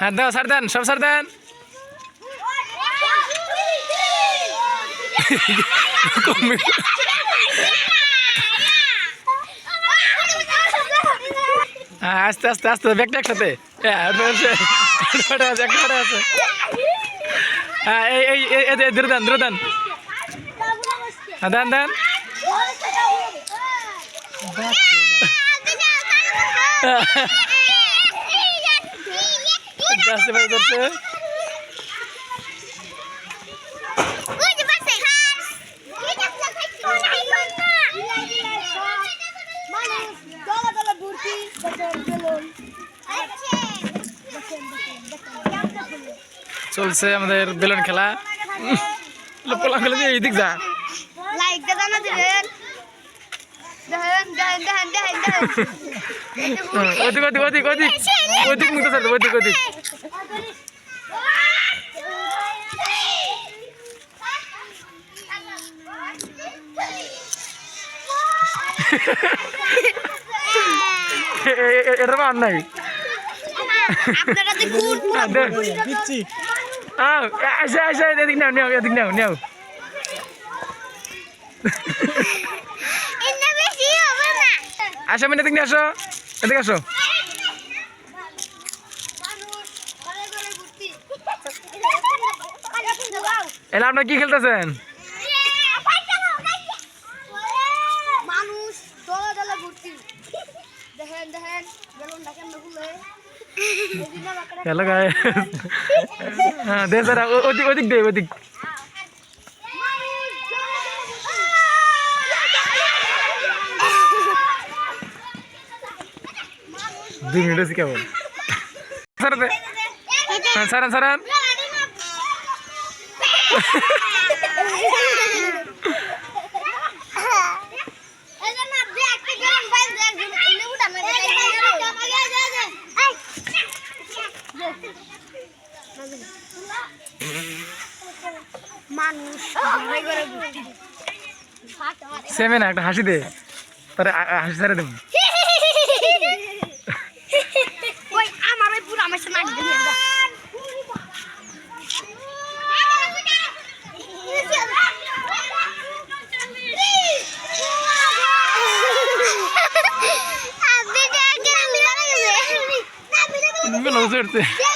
হ্যাঁ দাও সার দেন সব সার দেন। আস্তে আস্তে আস্তে ব্যাগটা একসাথে। দেন ধরে দেন দেন। দেন পারে ধরছে চলছে আমাদের বেলুন খেলা। পোলা খেলে দিয়ে এইদিক যা। লাইক জানা দিবেন ওদিক ওদিক ওদিক ওদিক। এটা আর নাই। আপনারা দেখুন আহ, আসে আসে এদিক নাও নেও এদিক নাও নেও আসো আমি এদিক নিয়ে আসো এদিকে আসো এলা আপনার কি খেলতেছেন? মানুষ দলে দলে দেখেন দেখেন বেলুনটা কেমন খুলে হ্যালো গায়ে হ্যাঁ দে স্যার ও- ওদিক ওদিক দে ওদিক দুই মিনিট আছে কেমন স্যার দে হ্যাঁ মানুষ। সেমে না একটা হাসি দে। তারে হাসি ছাড়া দেব। 你们老师在这。